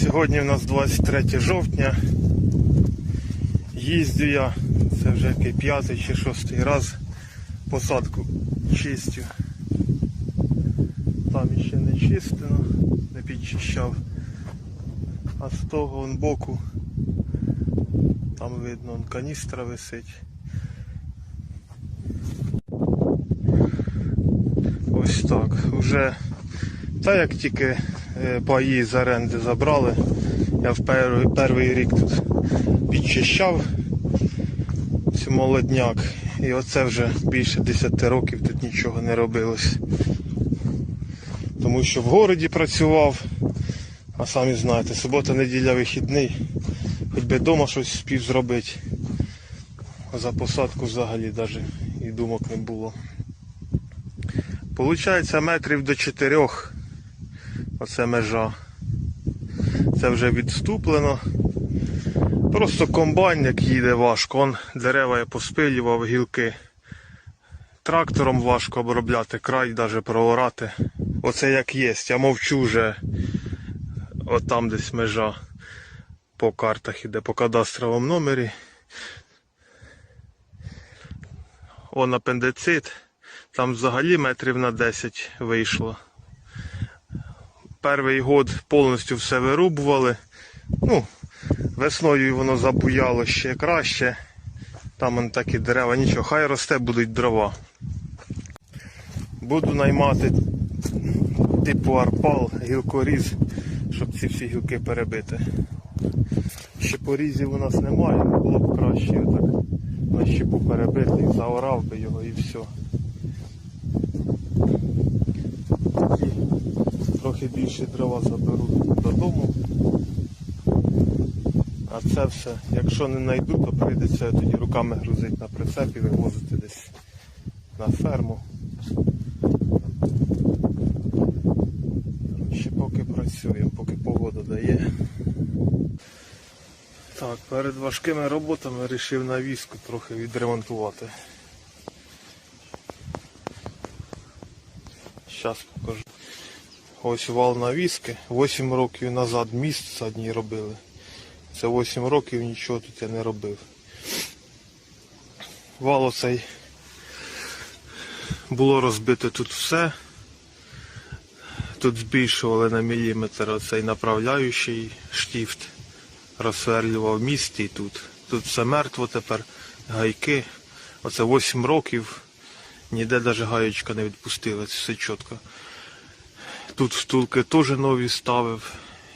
Сьогодні у нас 23 жовтня. Їздю я, це вже який п'ятий чи шостий раз посадку чистю. Там ще не чистено, не підчищав. А з того вон боку там видно вон каністра висить. Ось так. Уже та як тільки паї з оренди забрали, я в перший, перший рік тут підчищав цю молодняк. І оце вже більше 10 років тут нічого не робилось. Тому що в городі працював, а самі знаєте, субота, неділя вихідний, хоч би вдома щось спів зробити. За посадку взагалі навіть і думок не було. Получається метрів до чотирьох. Оце межа. Це вже відступлено. Просто комбайн, як їде важко. Он дерева я поспилював, гілки. Трактором важко обробляти, край навіть проорати. Оце як є. Я мовчу вже. От там десь межа по картах іде, по кадастровому номері. Он апендицит. Там взагалі метрів на 10 вийшло. Перший год повністю все вирубували. Ну, весною воно забуяло ще краще. Там он такі дерева, нічого, хай росте, будуть дрова. Буду наймати типу арпал, гілкоріз, щоб ці всі гілки перебити. Ще порізів у нас немає, було б краще отак на щепу перебити, заорав би його і все. Тоді трохи більше дрова заберу додому. А це все, якщо не знайду, то прийдеться тоді руками грузити на прицеп і вивозити десь на ферму. Ще поки працюємо, поки погода дає. Так, перед важкими роботами вирішив навіску трохи відремонтувати. Зараз покажу. Ось вал навіски. 8 років назад міст задній робили. Це 8 років нічого тут я не робив. Вал оцей було розбите тут все. Тут збільшували на міліметр оцей направляючий штіфт. Розсверлював місті тут. Тут все мертво тепер, гайки. Оце 8 років. Ніде навіть гаєчка не відпустила, це все чітко. Тут втулки теж нові ставив.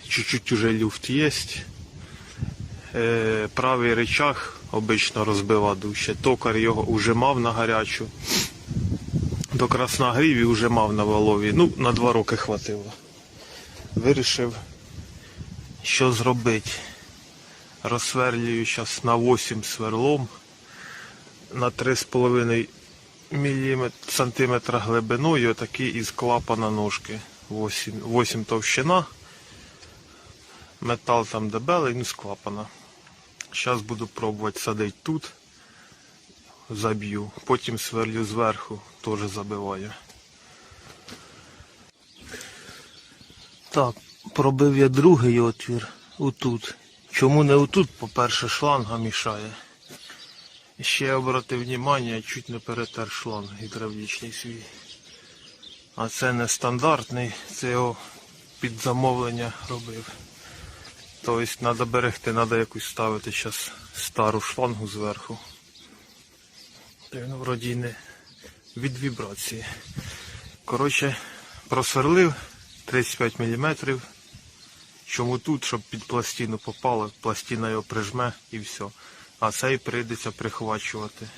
Чуть-чуть уже люфт є. Е, правий речах обично розбива дужче. Токар його ужимав на гарячу. До красногріві ужимав на валові. Ну, на два роки хватило. Вирішив, що зробити. Розсверлюю зараз на 8 сверлом на 3,5 мм глибиною, такі із клапана ножки. 8, 8 товщина. Метал там дебелий, ну з. Зараз буду пробувати садити тут. Заб'ю. Потім сверлю зверху, теж забиваю. Так, пробив я другий отвір отут. Чому не отут, по-перше, шланга мішає. Ще обратив увагу, чуть не перетер шланг гідравлічний свій. А це не стандартний, це його під замовлення робив. Тобто треба берегти, треба якусь ставити зараз стару шлангу зверху. Він вроді не від вібрації. Коротше, просверлив 35 мм. Чому тут, щоб під пластину попало, пластина його прижме і все. А цей прийдеться прихвачувати.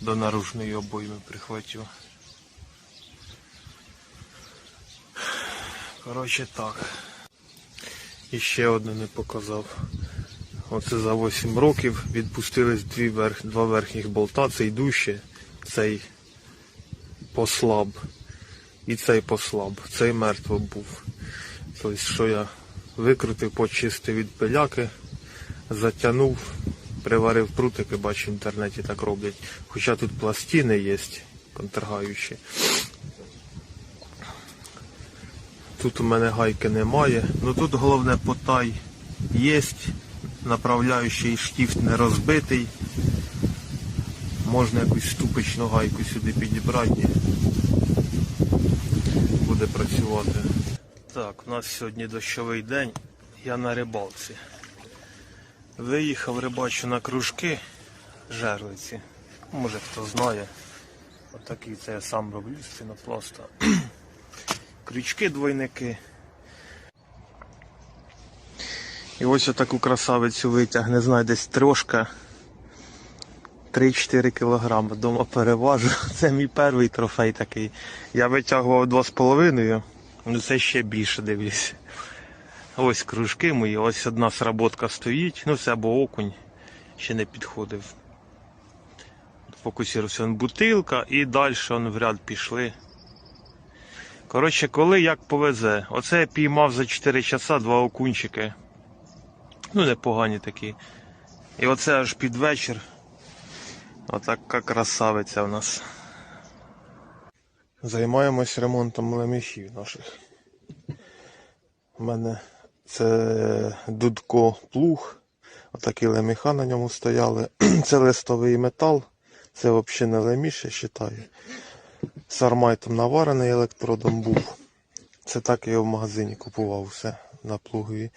До наружної обойми прихватю. Коротше так. І ще одне не показав. Оце за 8 років відпустились дві верх, два верхніх болта, цей дужче, цей послаб. І цей послаб. Цей мертво був. Тобто, що я викрутив, почистив від пиляки, затягнув, приварив прутики, бачу в інтернеті так роблять. Хоча тут пластини є контргаючі. Тут у мене гайки немає. Ну тут головне потай є. Направляючий штифт не розбитий. Можна якусь ступичну гайку сюди підібрати. Буде працювати. Так, у нас сьогодні дощовий день. Я на рибалці. Виїхав рибачу на кружки жерлиці. Може хто знає. Отакий це я сам роблю з пінопласта. Крючки двойники. І ось отаку красавицю витяг, не знаю, десь трошка. 3-4 кілограми. Дома переважу. Це мій перший трофей такий. Я витягував 2,5, ну це ще більше дивлюсь. Ось кружки мої, ось одна сработка стоїть, ну це або окунь, ще не підходив. Фокусувався бутилка і далі в ряд пішли. Коротше, коли як повезе. Оце я піймав за 4 часа два окунчики. Ну, непогані такі. І оце аж під вечір. Отака красавиця в нас. Займаємось ремонтом лемішів наших. У мене це дудко плуг. Отакі леміха на ньому стояли. Це листовий метал. Це взагалі не леміш, я вважаю. З армайтом наварений електродом був. Це так я в магазині купував все на плугові.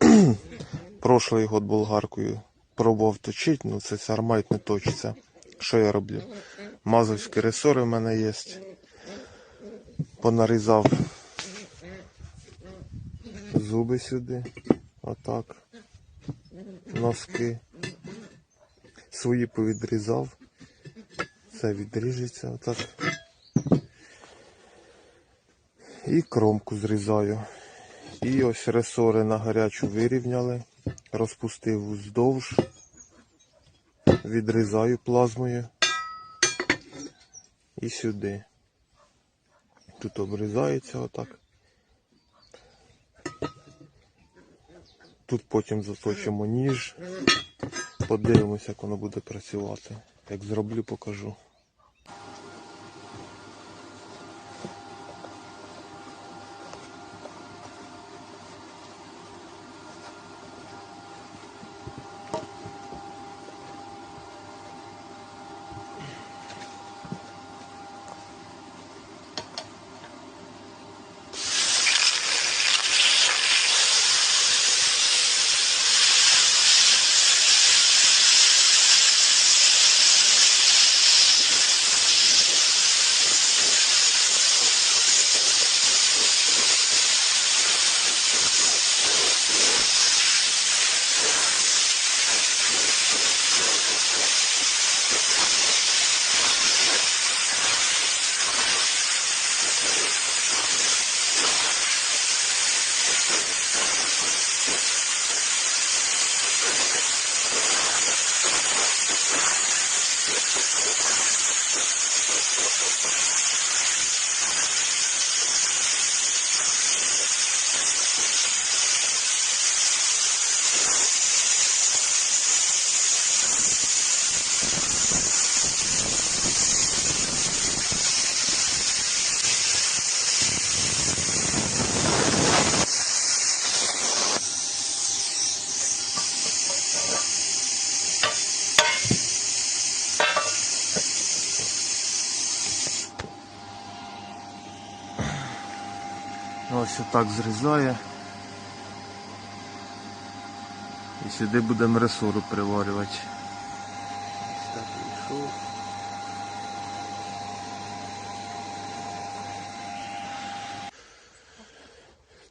Прошлий год болгаркою пробував точити, ну це армайт не точиться. Що я роблю? Мазовські ресори в мене є. Понарізав зуби сюди. Отак. Носки. Свої повідрізав. Це відріжеться отак. І кромку зрізаю. І ось ресори на гарячу вирівняли. Розпустив уздовж. Відрізаю плазмою. І сюди. Тут обрізається отак. Тут потім заточимо ніж. Подивимося, як воно буде працювати. Як зроблю, покажу. Отак зрізає. І сюди будемо ресору приварювати. Ось так вийшов.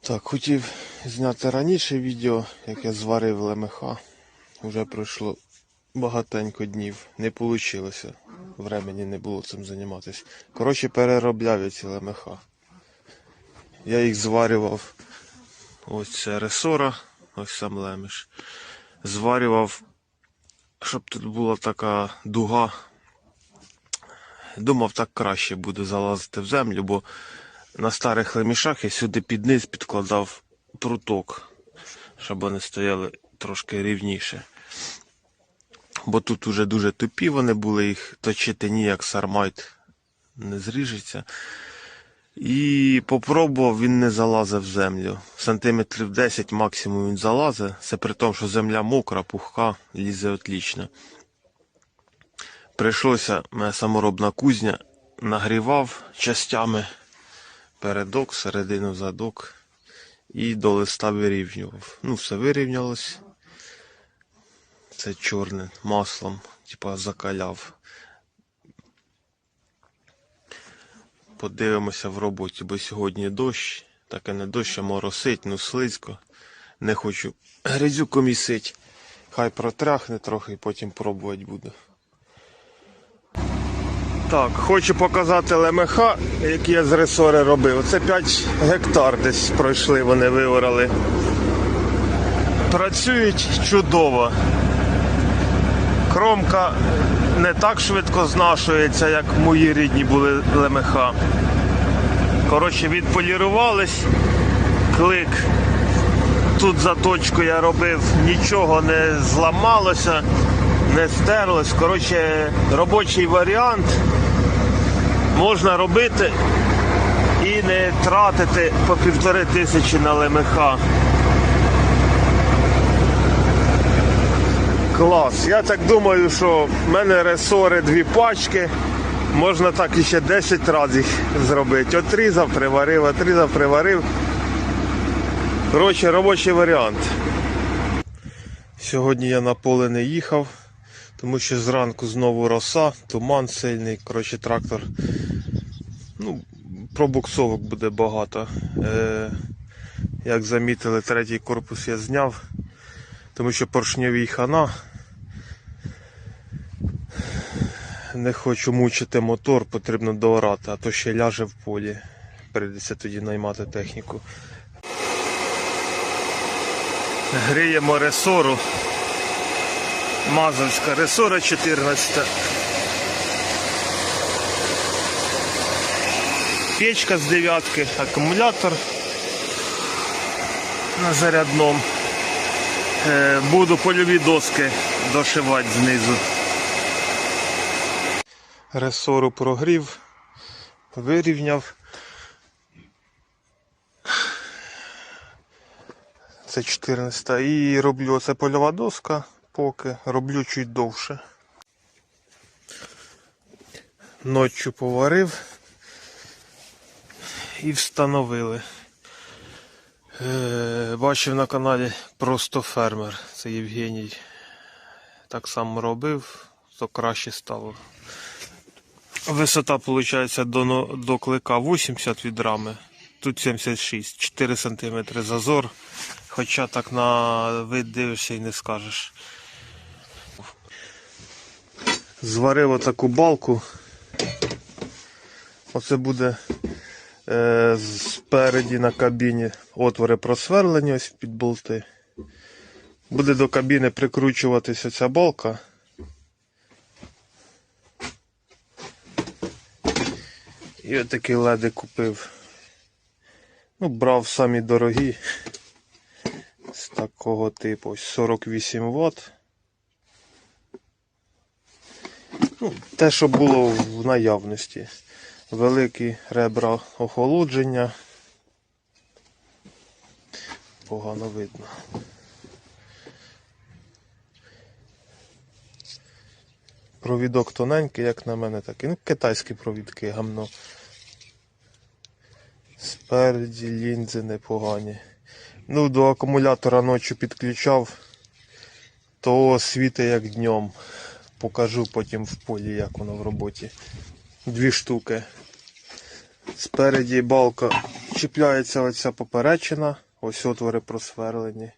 Так, хотів зняти раніше відео, як я зварив лемеха. Вже пройшло багатенько днів. Не вийшло. Времені не було цим займатися. Коротше, переробляв я ці лемеха. Я їх зварював. Ось це ресора, ось сам лемеш. Зварював, щоб тут була така дуга. Думав, так краще буде залазити в землю, бо на старих лемішах я сюди під низ підкладав пруток, щоб вони стояли трошки рівніше. Бо тут уже дуже тупі вони були, їх точити ніяк сармайт не зріжеться. І попробував, він не залазив в землю. Сантиметрів 10 максимум він залазить. Це при тому, що земля мокра, пухка, лізе отлично. Прийшлося мене саморобна кузня, нагрівав частями передок, середину задок і до листа вирівнював. Ну, все вирівнялось. Це чорним маслом, типа закаляв. Подивимося в роботі, бо сьогодні дощ, таке не дощ, а моросить, ну слизько. Не хочу грязюку місить. Хай протряхне трохи і потім пробувати буду. Так, хочу показати ЛМХ, які я з ресори робив. Це 5 гектар десь пройшли, вони виорали. Працюють чудово. Кромка не так швидко знашується, як мої рідні були ЛМХ. Коротше, відполірувались, клик. Тут заточку я робив, нічого не зламалося, не стерлось. Коротше, робочий варіант можна робити і не тратити по півтори тисячі на ЛМХ. Клас. Я так думаю, що в мене ресори дві пачки. Можна так іще 10 разів зробити. Отрізав, приварив, отрізав, приварив. Коротше, робочий варіант. Сьогодні я на поле не їхав, тому що зранку знову роса, туман сильний. Коротше, трактор. Ну, пробуксовок буде багато. Е, як замітили, третій корпус я зняв тому що поршньовій хана. Не хочу мучити мотор, потрібно доорати, а то ще ляже в полі. Прийдеться тоді наймати техніку. Гріємо ресору. Мазовська ресора 14. Печка з дев'ятки, акумулятор на зарядному. Е, Буду польові доски дошивати знизу. Ресору прогрів, вирівняв. Це 14 і роблю оце польова доска, поки роблю чуть довше. Ноччю поварив і встановили. Е, Бачив на каналі Просто фермер. Це Євгеній. Так само робив, то краще стало. Висота, виходить, до, до клика 80 від рами. Тут 76, 4 см зазор. Хоча так на вид дивишся і не скажеш. Зварив отаку балку. Оце буде спереді на кабіні отвори просверлені ось під болти. Буде до кабіни прикручуватися ця балка. І отакі леди купив. Ну, брав самі дорогі. З такого типу ось 48 Вт. Ну, те, що було в наявності великі ребра охолодження. Погано видно. Провідок тоненький, як на мене, такий. Ну, китайські провідки, гамно. Спереді лінзи непогані. Ну, до акумулятора ночі підключав, то світить як днем. Покажу потім в полі, як воно в роботі дві штуки. Спереді балка чіпляється оця поперечина, ось отвори просверлені.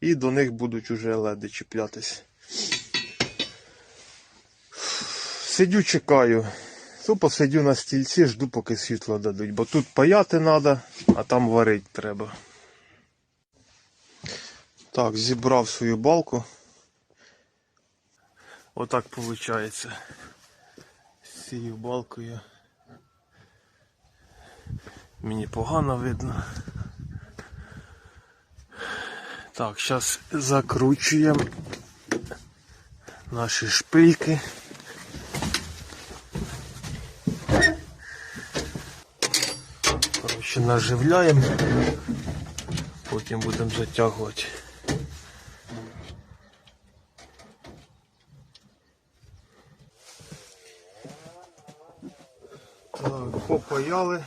І до них будуть уже леди чіплятись. Сидю, чекаю. Тупо сидю на стільці, жду, поки світло дадуть, бо тут паяти треба, а там варити треба. Так, зібрав свою балку. Отак виходить з цією балкою. Мені погано видно. Так, зараз закручуємо наші шпильки. Коротше, наживляємо, потім будемо затягувати. Так, попаяли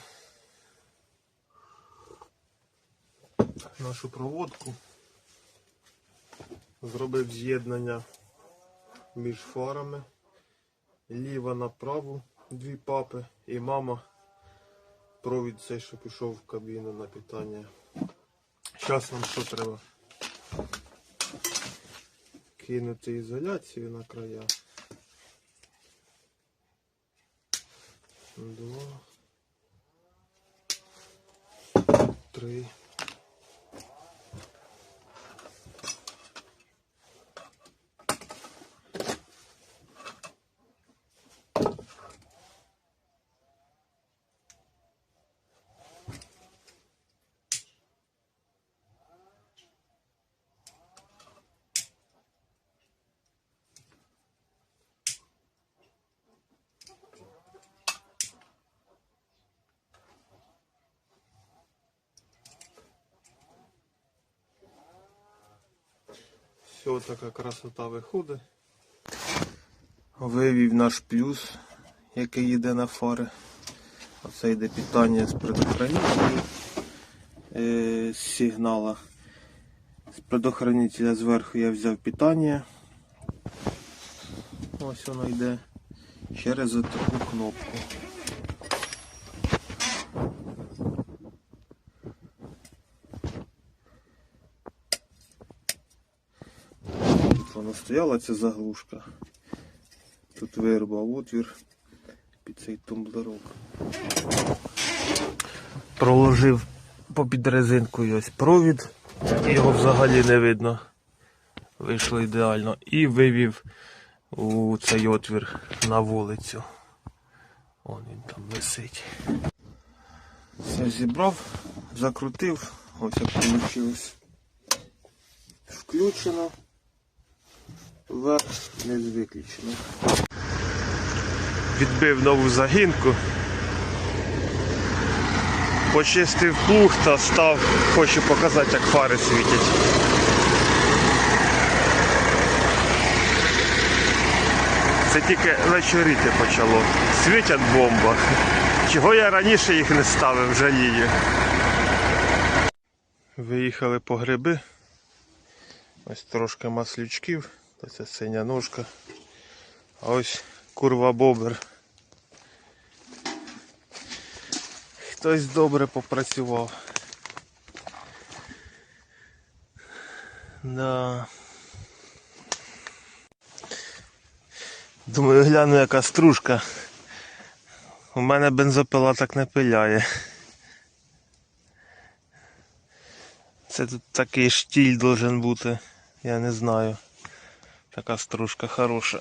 нашу проводку. Зробив з'єднання між фарами. Ліва на праву дві папи і мама провід цей, що пішов в кабіну на питання. Зараз нам що треба? Кинути ізоляцію на края. Два. Три. Все, така красота виходить. Вивів наш плюс, який йде на фари. Оце йде питання з предохранителя е, сигнала. З предохранителя зверху я взяв питання. Ось воно йде через таку кнопку. Тут вона стояла, ця заглушка. Тут вирубав отвір під цей тумблерок. Проложив попід резинкою ось провід, його взагалі не видно. Вийшло ідеально. І вивів у цей отвір на вулицю. Вон він там висить. Все зібрав, закрутив, ось як вийшло. Включено. Верх не виключено. Відбив нову загінку. Почистив плуг та став, хочу показати, як фари світять. Це тільки вечоріти почало. Світять бомба. Чого я раніше їх не ставив, жалію. Виїхали по гриби. Ось трошки маслючків. Це синя ножка. А ось курва бобер. Хтось добре попрацював. Да. Думаю, гляну яка стружка. У мене бензопила так не пиляє. Це тут такий штіль должен бути. Я не знаю. Така стружка хороша.